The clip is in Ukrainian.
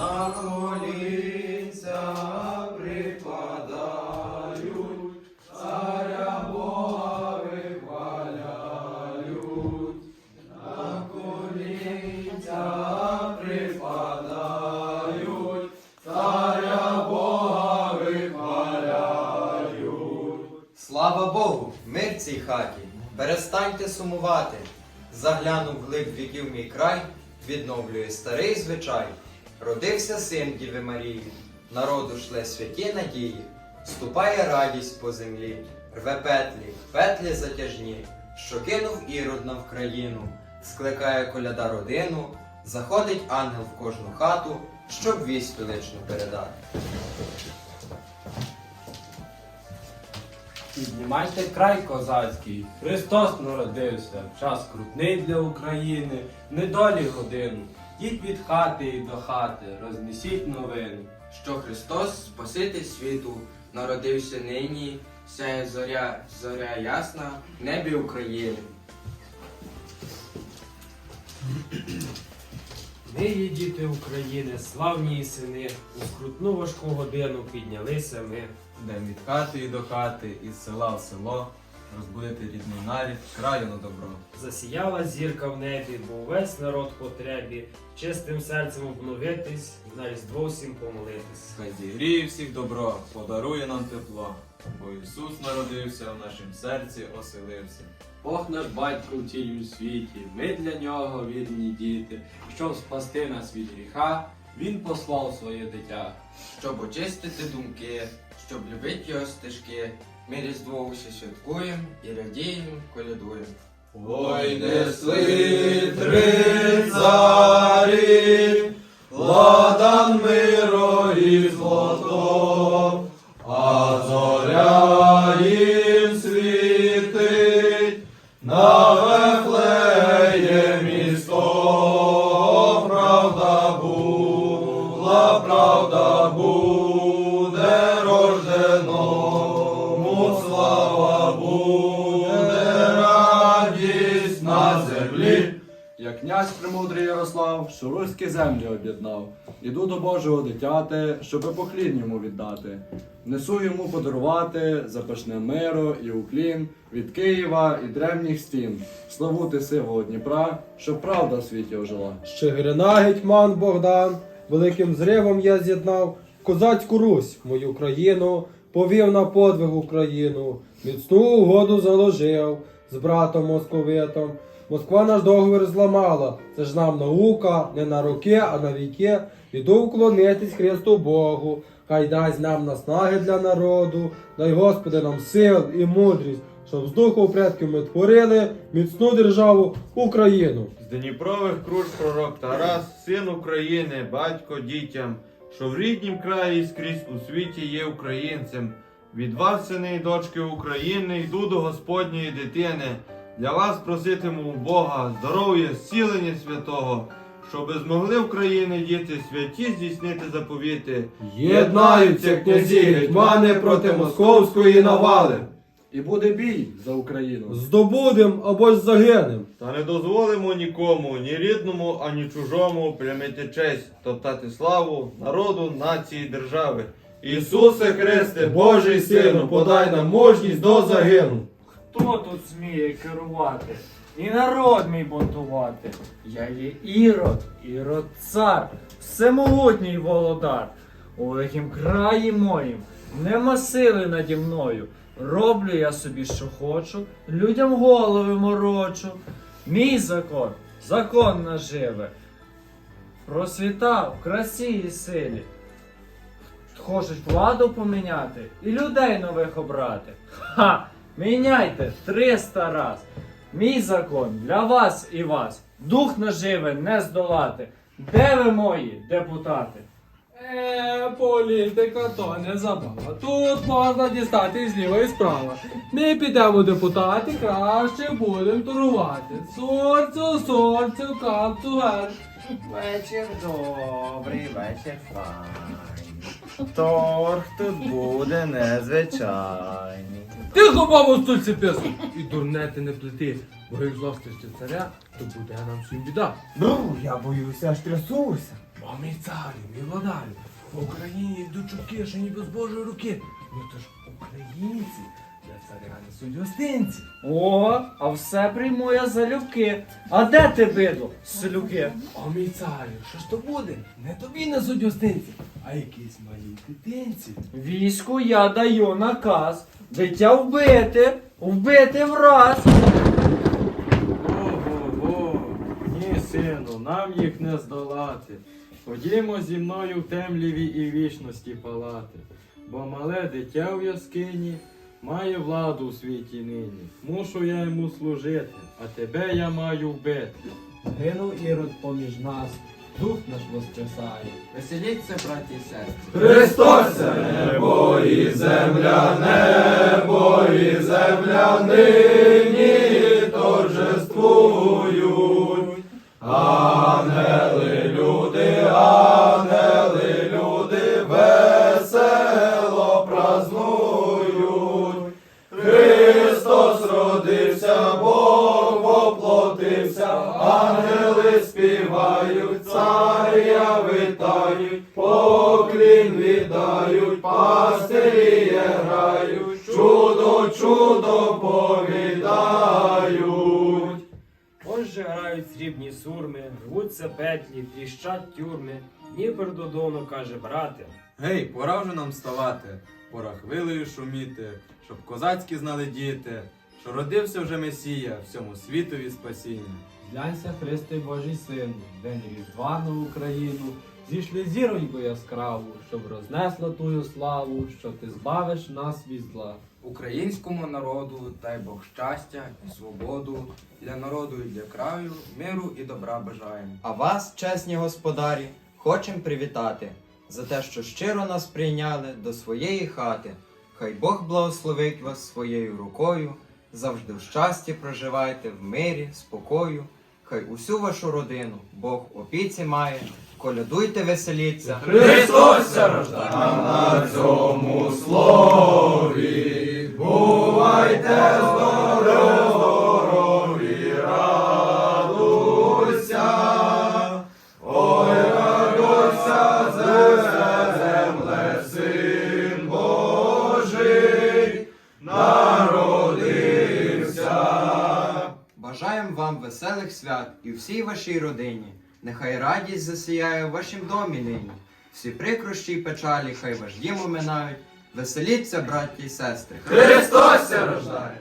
на колінця припадають, царя Бога вихваляють, на колінця припадають, царя Бога вихваляють. Слава Богу, мир цій хаті, перестаньте сумувати. Заглянув глиб віків мій край, відновлює старий звичай. Родився син Діви Марії, народу шле святі надії, ступає радість по землі, рве петлі, петлі затяжні, що кинув ірод на Вкраїну, скликає коляда родину, заходить ангел в кожну хату, щоб вість величну передати. Піднімайте край козацький, Христос народився, час крутний для України, недолі годину. Йдіть від хати і до хати, рознесіть новину. що Христос, Спаситель світу, народився нині, сяє зоря, зоря ясна в небі України. Ми є діти України, славні і сини, у скрутну важку годину піднялися ми. Йдем від хати і до хати, із села в село, розбудити рідний нарід, краю на добро. Засіяла зірка в небі, бо весь народ в потребі, чистим серцем обновитись, на різдво всім помолитись. Хай зігріє всіх добро, подарує нам тепло, бо Ісус народився, в нашім серці оселився. Бог наш батько в цілім світі, ми для нього вірні діти. Щоб спасти нас від гріха, Він послав своє дитя. Щоб очистити думки, щоб любити його стежки, ми різдво усі святкуємо і радіємо, колядуємо. Ой, несли три Як князь премудрий Ярослав, що руські землі об'єднав, іду до Божого дитяти, щоби поклін йому віддати. Несу йому подарувати запашне миро і уклін від Києва і древніх стін, славути сивого Дніпра, щоб правда в світі ожила. Щегрина гетьман Богдан, великим зривом я з'єднав козацьку Русь, мою країну, повів на подвиг Україну, міцну угоду заложив з братом московитом. Москва наш договір зламала, це ж нам наука, не на роки, а на віки. Іду вклонитись Христу Богу, хай дасть нам наснаги для народу, дай Господи нам сил і мудрість, щоб з духу предків ми творили міцну державу Україну. З Дніпрових круж пророк Тарас, син України, батько дітям, що в ріднім краї скрізь у світі є українцем. Від вас, сини і дочки України, йду до Господньої дитини. Для вас проситиму у Бога здоров'я, зцілення святого, щоби змогли України діти святі здійснити заповіти. Єднаються князі гетьмани проти московської навали. І буде бій за Україну. Здобудем або ж загинем. Та не дозволимо нікому, ні рідному, ані чужому плямити честь, топтати славу народу, нації, держави. Ісусе Христе, Божий Сину, подай нам мужність до загину. Хто тут сміє керувати? І народ мій бунтувати. Я є Ірод, Ірод цар, всемогутній володар. У великім краї моїм нема сили наді мною. Роблю я собі, що хочу, людям голови морочу. Мій закон, закон наживе. Просвіта в красі і силі. Хочуть владу поміняти і людей нових обрати. Ха! Міняйте 300 раз. Мій закон для вас і вас. Дух наживе не здолати. Де ви мої депутати? Е, політика то не забава. Тут можна дістати зліва і справа. Ми підемо депутати, краще будемо торгувати. Сорцю, сорцю, капцу, гер. Вечір добрий, вечір файний. Торг тут буде незвичайний. Тихо, бабу, стульці пису! І дурне ти не плети, бо як злостишся царя, то буде нам всім біда. Ну, я боюся, аж трясуся. Бо мій царю, мій владарю, в Україні йдуть чутки, що ніби з Божої руки. Ну то ж українці царя несуть гостинці. О, а все прийму я залюбки. А де ти? О, мій царю, що ж то буде? Не тобі несуть гостинці, а якійсь малій дитинці. Війську я даю наказ. Дитя вбити, вбити враз. Ого-го, ні, сину, нам їх не здолати. Ходімо зі мною в темряві і вічності палати, бо мале дитя в яскині має владу у світі нині. Мушу я йому служити, а тебе я маю вбити. Гинув ірод поміж нас, дух наш воскресає. Веселіться, браті і сестри. Христос, небо і земля, небо і земля нині торжествують. Царя витають, поклін віддають, пастирі грають, чудо, чудо повідають. Ось же грають срібні сурми, рвуться петлі, тріщать тюрми. Дніпр додону каже, брате. Гей, пора вже нам вставати, пора хвилею шуміти, щоб козацькі знали діти, що родився вже Месія, всьому світові спасіння. Глянься, Христе Божий син, день Різдва на Україну. Зійшли зіроньку яскраву, щоб рознесла тую славу, що ти збавиш нас від зла. Українському народу дай Бог щастя і свободу для народу і для краю, миру і добра бажаємо. А вас, чесні господарі, хочем привітати за те, що щиро нас прийняли до своєї хати. Хай Бог благословить вас своєю рукою, завжди в щасті проживайте в мирі, спокою. Хай усю вашу родину Бог опіці має. Колядуйте, веселіться. Христос рождає на цьому слові, бувайте здорові, всій вашій родині. Нехай радість засіяє в вашім домі нині. Всі прикрощі й печалі, хай ваш дім оминають. Веселіться, браті й сестри. Христос рождає!